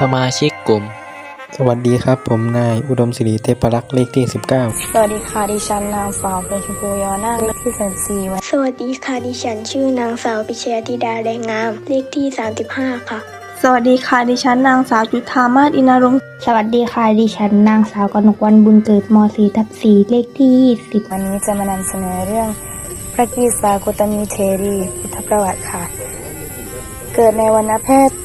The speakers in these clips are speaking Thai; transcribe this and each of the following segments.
สมาชิกกลุ่ม สวัสดีครับ ผมนายอุดมศิริเทพรักษ์เลขที่ 19 สวัสดีค่ะดิฉันนางสาวเป็นชมพูยอนาคเลขที่สิบสี่วันสวัสดีค่ะดิฉันชื่อนางสาวปิชยาธิดาแดงงาม เลขที่ 35 ค่ะสวัสดีค่ะดิฉันนางสาวจุธามาศอินารงค์สวัสดีค่ะดิฉันนางสาวกนกวันบุญเกิดม .4 ทับ4เลขที่20วันนี้จะมานำเสนอเรื่อง พระกีสากุตมีเทรีพุทธประวัติค่ะ เกิดในวันนแพทย์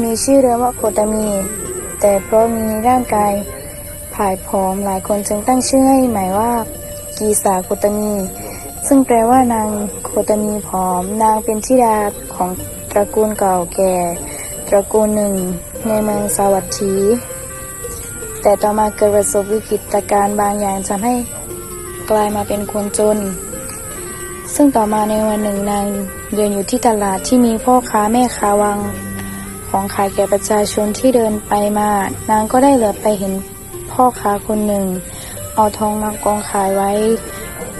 มีชื่อเดิมว่าโคตมี แต่เพราะมีร่างกายผายผอมหลายคนจึงตั้งชื่อให้หม่ว่า กีสากุตมี ซึ่งแปลว่านางโคตมีผอม นางเป็นธิดาของตระกูลเก่าแก่ ตระกูลหนึ่ง ในเมืองสาวัตถี แต่ต่อมาเกิดประสบวิกฤตการณ์บางอย่างทำให้กลายมาเป็นคนจน ซึ่งต่อมาในวันหนึ่งนางเดินอยู่ที่ตลาดที่มีพ่อค้าแม่ค้าวาง ของขายแก่ประชาชนที่เดินไปมา นางก็ได้เหลือไปเห็นพ่อค้าคนหนึ่ง เอาทองมากองขายไว้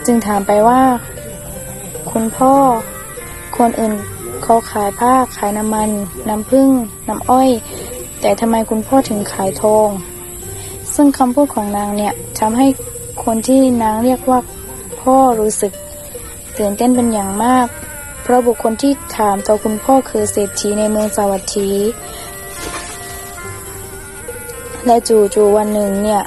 จึงถามไปว่า คุณพ่อ คนอื่นเขาขายผ้าขายน้ำมัน น้ำผึ้งน้ำอ้อย แต่ทำไมคุณพ่อถึงขายทอง ซึ่งคำพูดของนางเนี่ยทำให้คนที่นางเรียกว่าพ่อรู้สึกตื่นเต้นเป็นอย่างมาก เพราะบุคคลที่ถามตัวคุณพ่อคือเศรษฐีในเมืองสาวัตถี และจู่ๆวันหนึ่งเนี่ย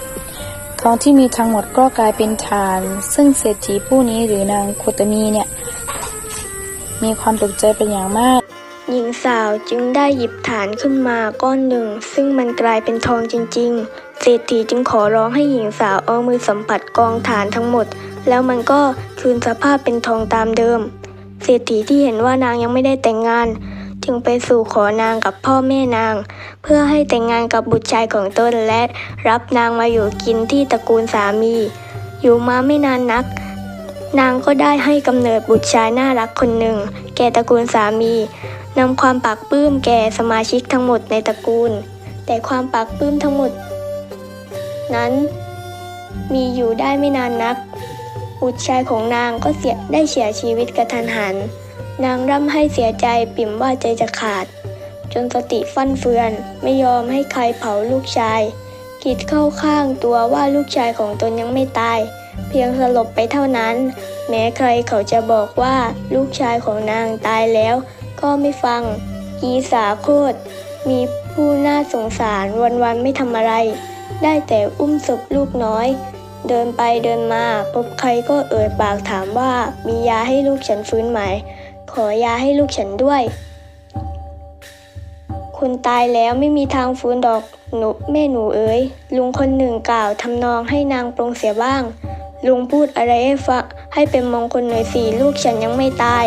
ทองที่มีทั้งหมดก็กลายเป็นฐาน ซึ่งเศรษฐีผู้นี้หรือนางโคตมีเนี่ยมีความตกใจเป็นอย่างมาก หญิงสาวจึงได้หยิบฐานขึ้นมาก้อนหนึ่ง ซึ่งมันกลายเป็นทองจริง ๆ เศรษฐีจึงขอร้องให้หญิงสาวเอามือสัมผัสกองฐานทั้งหมด แล้วมันก็คืนสภาพเป็นทองตามเดิม เศรษฐีที่เห็นว่านางยังไม่ได้แต่งงาน จึงไปสู่ขอนางกับพ่อแม่นาง เพื่อให้แต่งงานกับบุตรชายของตนและรับนางมาอยู่กินที่ตระกูลสามี อยู่มาไม่นานนัก นางก็ได้ให้กำเนิดบุตรชายน่ารักคนหนึ่ง แก่ตระกูลสามีนำความปากปื้มแก่สมาชิกทั้งหมดในตระกูล แต่ความปากปื้มทั้งหมด นั้นมีอยู่ได้ไม่นานนัก บุตรชายของนางก็เสียได้เสียชีวิตกระทันหัน นางร่ำให้เสียใจปิ่มว่าใจจะขาด จนสติฟั่นเฟือนไม่ยอมให้ใครเผาลูกชาย คิดเข้าข้างตัวว่าลูกชายของตนยังไม่ตาย เพียงสลบไปเท่านั้น แม้ใครเขาจะบอกว่าลูกชายของนางตายแล้ว ก็ไม่ฟัง กีสาโคตรมีผู้น่าสงสารวันๆไม่ทำอะไร ได้แต่อุ้มศพลูกน้อย เดินไปเดินมาพบใครก็เอ่ยปากถามว่ามียาให้ลูกฉันฟื้นไหม ขอยาให้ลูกฉันด้วย คุณตายแล้วไม่มีทางฟื้นดอกหนูแม่หนูเอ๋ยลุงคนหนึ่งกล่าวทำนองให้นางปรงเสียบ้าง ลุงพูดอะไรให้ฟังให้เป็นมงคลหน่อยสิลูกฉันยังไม่ตาย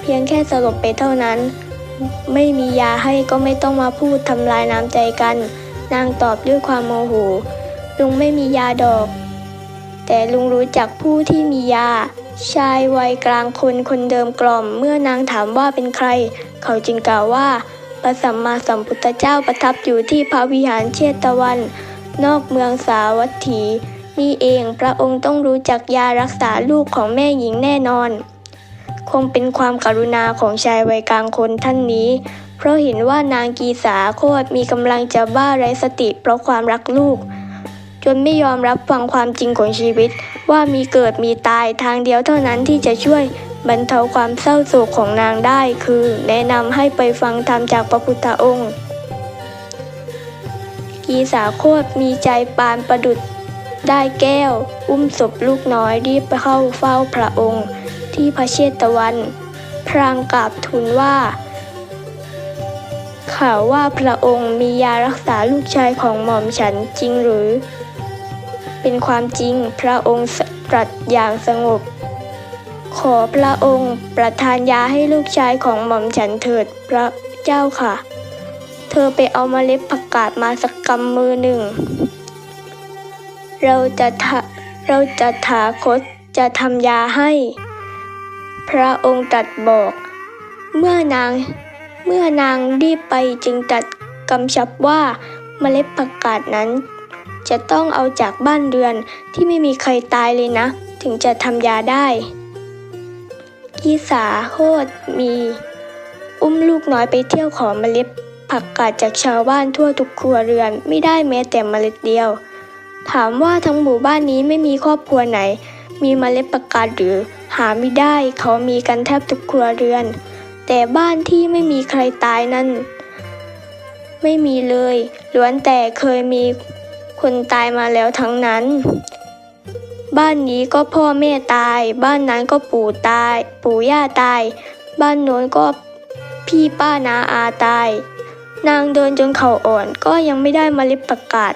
เพียงแค่สลบไปเท่านั้น ไม่มียาให้ก็ไม่ต้องมาพูดทำลายน้ำใจกัน นางตอบด้วยความโมโหลุงไม่มียาดอก แต่ลุงรู้จักผู้ที่มียา ชายวัยกลางคนคนเดิมกล่อม เมื่อนางถามว่าเป็นใคร เขาจึงกล่าวว่าพระสัมมาสัมพุทธเจ้าประทับอยู่ที่พระวิหารเชตวัน นอกเมืองสาวัตถี นี่เองพระองค์ต้องรู้จักยารักษาลูกของแม่หญิงแน่นอน คงเป็นความกรุณาของชายวัยกลางคนท่านนี้ เพราะเห็นว่านางกีสาโคตรมีกำลังจะบ้าไร้สติเพราะความรักลูก นไม่ยอมรับฟังความจริงของชีวิต ว่ามีเกิดมีตายทางเดียวเท่านั้นที่จะช่วยบรรเทาความเศร้าโศกของนางได้คือ แนะนำให้ไปฟังธรรมจากพระพุทธองค์ กีสาโคตรมีใจปานประดุดได้แก้ว อุ้มศพลูกน้อยรีบไปเข้าเฝ้าพระองค์ ที่พระเชตวัน พรางกราบทูลว่า ข่าวว่าพระองค์มียารักษาลูกชายของหม่อมฉันจริงหรือ เป็นความจริงพระองค์ตรัสอย่างสงบ ขอพระองค์ประทานยาให้ลูกชายของหม่อมฉันเถิดพระเจ้าค่ะ เธอไปเอามาเล็ดผักกาดมาสักกำมือหนึ่ง เราจะทะเราจะถาคตจะทำยาให้ พระองค์ตรัสบอก เมื่อนางเมื่อนางรีบไปจึงตรัดกำชับว่าเมล็ดผักกาดนั้น จะต้องเอาจากบ้านเรือนที่ไม่มีใครตายเลยนะ ถึงจะทำยาได้ กีสาโคตรมี อุ้มลูกน้อยไปเที่ยวขอเมล็ดผักกาดจากชาวบ้านทั่วทุกครัวเรือนไม่ได้แม้แต่เมล็ดเดียว ถามว่าทั้งหมู่บ้านนี้ไม่มีครอบครัวไหน มีเมล็ดผักกาดหรือหาไม่ได้เขามีกันแทบทุกครัวเรือน แต่บ้านที่ไม่มีใครตายนั้นไม่มีเลยล้วนแต่เคยมี คนตายมาแล้วทั้งนั้น บ้านนี้ก็พ่อแม่ตาย บ้านนั้นก็ปู่ตาย ปู่ย่าตาย บ้านโน้นก็พี่ป้านาอาตาย นางเดินจนเข่าอ่อนก็ยังไม่ได้เมล็ดประกาศ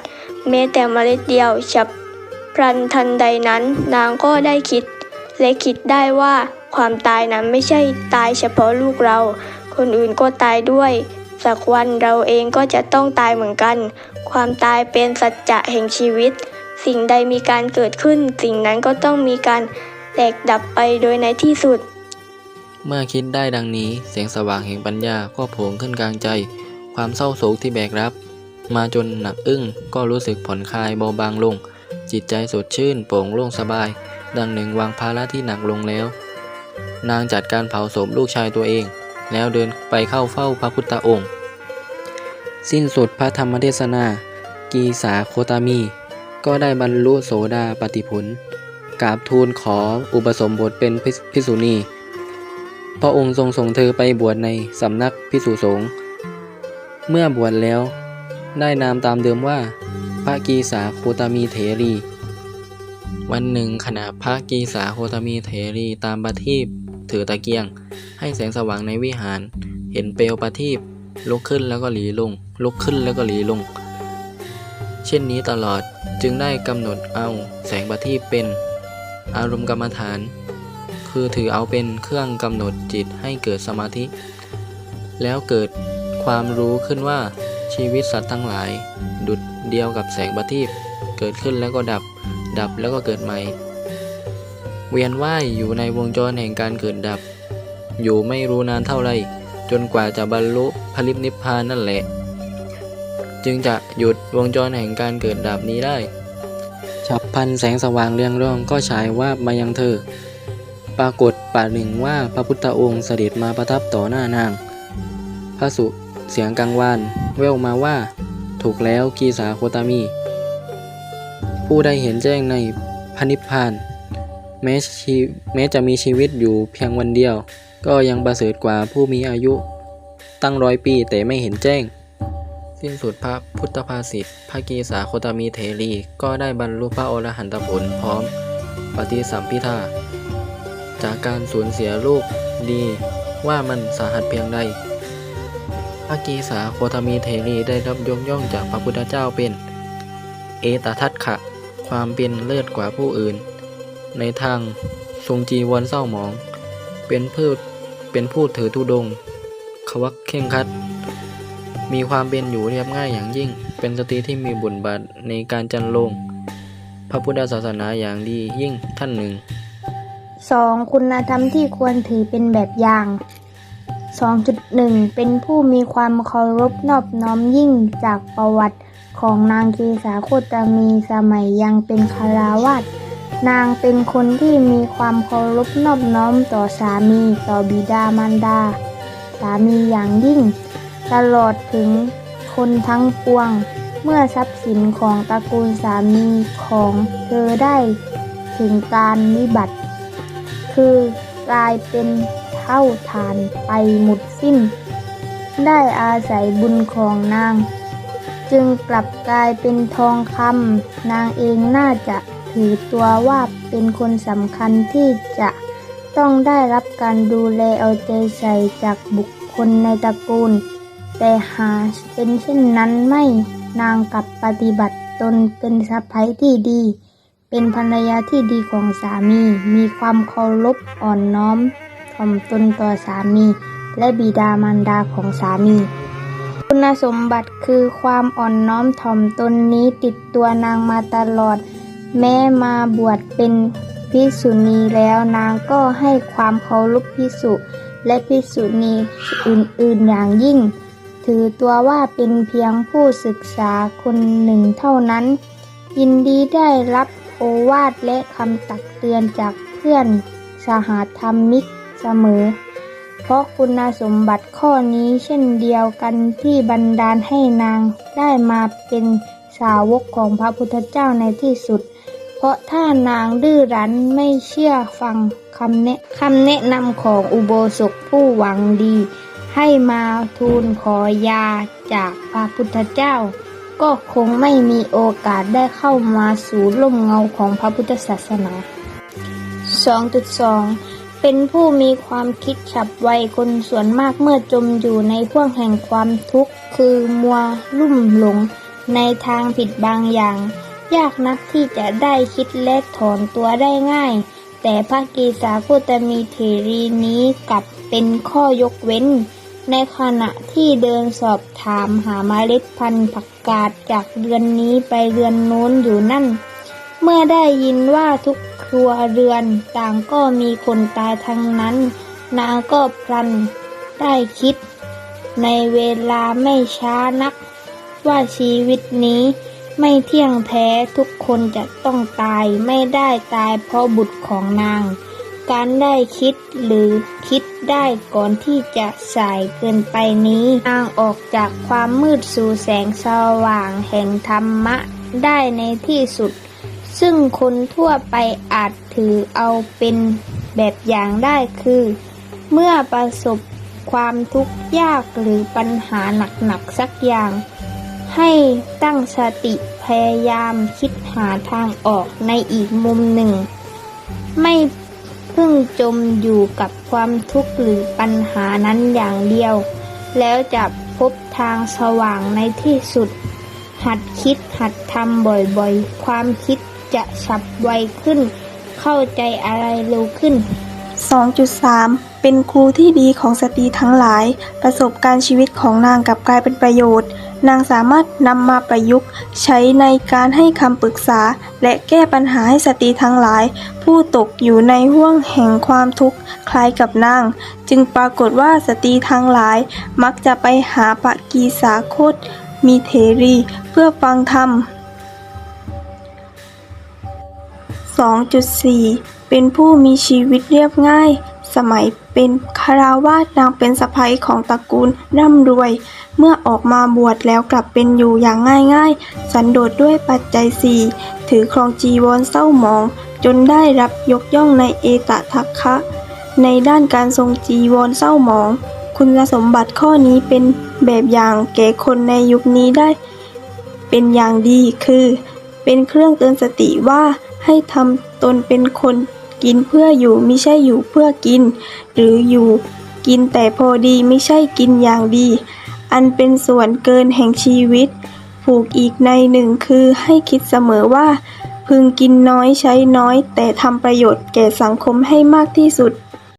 แม้แต่เมล็ดเดียวฉับพลันทันใดนั้น นางก็ได้คิด และคิดได้ว่าความตายนั้นไม่ใช่ตายเฉพาะลูกเรา คนอื่นก็ตายด้วย สักวันเราเองก็จะต้องตายเหมือนกัน ความตายเป็นสัจจะแห่งชีวิต สิ่งใดมีการเกิดขึ้น สิ่งนั้นก็ต้องมีการแตกดับไปโดยในที่สุด เมื่อคิดได้ดังนี้แสงสว่างแห่งปัญญาก็โผล่ขึ้นกลางใจ ความเศร้าโศกที่แบกรับ มาจนหนักอึ้งก็รู้สึกผ่อนคลายเบาบางลง จิตใจสดชื่นโปร่งโล่งสบาย ดังหนึ่งวางภาระที่หนักลงแล้ว นางจัดการเผาศพลูกชายตัวเอง แล้วเดินไปเข้าเฝ้าพระพุทธองค์ สิ้นสุดพระธรรมเทศนา กีสาโคตามี ก็ได้บรรลุโสดาปติผลกราบทูลขออุปสมบทเป็นภิภิกษุณี พระองค์ทรงส่งเธอไปบวชในสำนักพิสุสงฆ์เมื่อบวชแล้ว ได้นามตามเดิมว่า พระกีสาโคตามีเถรี วันหนึ่งขณะพระกีสาโคตามีเถรีตามประทีป ถือตะเกียง ให้แสงสว่างในวิหาร เห็นเปลวประทีปลุกขึ้นแล้วก็หลีลง ลุกขึ้นแล้วก็หลีลง เช่นนี้ตลอดจึงได้กำหนดเอาแสงประทีปเป็น อารมณ์กรรมฐาน คือถือเอาเป็นเครื่องกำหนดจิตให้เกิดสมาธิ แล้วเกิดความรู้ขึ้นว่าชีวิตสัตว์ทั้งหลาย ดุดเดียวกับแสงประทีปเกิดขึ้นแล้วก็ดับ ดับแล้วก็เกิดใหม่ เวียนว่ายอยู่ในวงจรแห่งการเกิดดับ อยู่ไม่รู้นานเท่าไร จนกว่าจะบรรลุพระนิพพานนั่นแหละ จึงจะหยุดวงจรแห่งการเกิดดับนี้ได้ฉับพันแสงสว่างเรืองร่องก็ฉายว่ามายังเธอ ปรากฏป่าหนึ่งว่าพระพุทธองค์เสด็จมาประทับต่อหน้านาง พระสุเสียงกังวานแววมาว่า ถูกแล้วกีสาโคตามี ผู้ได้เห็นแจ้งในพระนิพพาน แม้ชีแม้จะมีชีวิตอยู่เพียงวันเดียว ก็ยังประเสริฐกว่าผู้มีอายุ ตั้งร้อยปีแต่ไม่เห็นแจ้ง สิ้นสุดพระพุทธภาษิตพระกีสาโคตมีเถรี ก็ได้บรรลุพระอรหันตผลพร้อม ปฏิสัมพิทาจากการสูญเสียลูกดีว่ามันสาหัสเพียงใดพระกีสาโคตมีเทรีได้รับยกย่องจากพระพุทธเจ้าเป็น เอตทัตขะ ความเป็นเลิศกว่าผู้อื่น ในทางทรงจีวรเศร้าหมอง เป็นพืชเป็นผู้ถือธุดงค์ขวักเข่งคัด มีความเป็นอยู่เรียบง่ายอย่างยิ่ง เป็นสตรีที่มีบุญบาทในการจันลง พระพุทธศาสนาอย่างดียิ่งท่านหนึ่ง 2. คุณธรรมที่ควรถือเป็นแบบอย่าง 2.1 เป็นผู้มีความเคารพนอบน้อมยิ่งจากประวัติของนางเกษาโคตมีสมัยยังเป็นคาราวาส นางเป็นคนที่มีความเคารพนอบน้อมต่อสามีต่อบิดามารดา สามีอย่างยิ่ง ตลอดถึงคนทั้งปวง เมื่อทรัพย์สินของตระกูลสามีของเธอได้ถึงการนิบัติ คือกลายเป็นเท่าฐานไปหมดสิ้น ได้อาศัยบุญของนาง จึงกลับกลายเป็นทองคำนางเองน่าจะ ถือตัวว่าเป็นคนสำคัญที่จะต้องได้รับการดูแลเอาใจใส่จากบุคคลในตระกูล แต่หาเป็นเช่นนั้นไม่นางกลับปฏิบัติตนเป็นสะใภ้ที่ดี เป็นภรรยาที่ดีของสามี มีความเคารพอ่อนน้อมถ่อมตนต่อสามี และบิดามารดาของสามี คุณสมบัติคือความอ่อนน้อมถ่อมตนนี้ติดตัวนางมาตลอด แม้มาบวชเป็นภิกษุณีแล้วนางก็ให้ความเคารพภิกษุและภิกษุณีอื่นๆอย่างยิ่ง ถือตัวว่าเป็นเพียงผู้ศึกษาคนหนึ่งเท่านั้น ยินดีได้รับโอวาทและคำตักเตือนจากเพื่อนสหธรรมิกเสมอ เพราะคุณสมบัติข้อนี้เช่นเดียวกันที่บันดาลให้นางได้มาเป็นสาวกของพระพุทธเจ้าในที่สุด ราะถ้านางดื้อรั้นไม่เชื่อฟังคำแนะคำแนะนำของอุโบสถผู้หวังดี ให้มาทูลขอยาจากพระพุทธเจ้า ก็คงไม่มีโอกาสได้เข้ามาสู่ร่มเงาของพระพุทธศาสนา 2.2 เป็นผู้มีความคิดฉับไวคนส่วนมากเมื่อจมอยู่ในพ่วงแห่งความทุกข์ คือมัวลุ่มหลงในทางผิดบางอย่าง ยากนักที่จะได้คิดและถอนตัวได้ง่าย แต่พระกีสาโคตมีเถรีนี้กลับเป็นข้อยกเว้น ในขณะที่เดินสอบถามหาเมล็ดพันธุ์ผักกาดจากเรือนนี้ไปเรือนโน้นอยู่นั่น เมื่อได้ยินว่าทุกครัวเรือนต่างก็มีคนตายทั้งนั้น นางก็พลันได้คิด ในเวลาไม่ช้านัก ว่าชีวิตนี้ ไม่เที่ยงแท้ทุกคนจะต้องตายไม่ได้ตายเพราะบุตรของนาง การได้คิดหรือคิดได้ก่อนที่จะสายเกินไปนี้นางออกจากความมืดสู่แสงสว่างแห่งธรรมะได้ในที่สุด ซึ่งคนทั่วไปอาจถือเอาเป็นแบบอย่างได้คือ เมื่อประสบความทุกข์ยากหรือปัญหาหนักๆสักอย่าง ให้ตั้งสติพยายามคิดหาทางออกในอีกมุมหนึ่ง ไม่เพิ่งจมอยู่กับความทุกข์หรือปัญหานั้นอย่างเดียว แล้วจะพบทางสว่างในที่สุด หัดคิดหัดทำบ่อยๆ ความคิดจะฉับไวขึ้น เข้าใจอะไรเร็วขึ้น 2.3 เป็นครูที่ดีของสตรีทั้งหลาย ประสบการณ์ชีวิตของนางกลับกลายเป็นประโยชน์ นางสามารถนำมาประยุกต์ ใช้ในการให้คำปรึกษา และแก้ปัญหาให้สตรีทั้งหลาย ผู้ตกอยู่ในห่วงแห่งความทุกข์คล้ายกับนาง จึงปรากฏว่าสตรีทั้งหลาย มักจะไปหาปะกีสาโคต มีเทรี เพื่อฟังธรรม 2.4 เป็นผู้มีชีวิตเรียบง่าย สมัยเป็นคาราวาสนางเป็นสะใภ้ของตระกูลร่ำรวย เมื่อออกมาบวชแล้วกลับเป็นอยู่อย่างง่ายๆ สันโดษด้วยปัจจัยสี่ถือครองจีวรเศร้าหมอง จนได้รับยกย่องในเอตทัคคะ ในด้านการทรงจีวรเศร้าหมอง คุณสมบัติข้อนี้เป็นแบบอย่างแก่คนในยุคนี้ได้ เป็นอย่างดีคือ เป็นเครื่องเตือนสติว่าให้ทำตนเป็นคน กินเพื่ออยู่ไม่ใช่อยู่เพื่อกิน หรืออยู่กินแต่พอดีไม่ใช่กินอย่างดี อันเป็นส่วนเกินแห่งชีวิต ผูกอีกในหนึ่งคือให้คิดเสมอว่า พึงกินน้อยใช้น้อย แต่ทำประโยชน์แก่สังคมให้มากที่สุด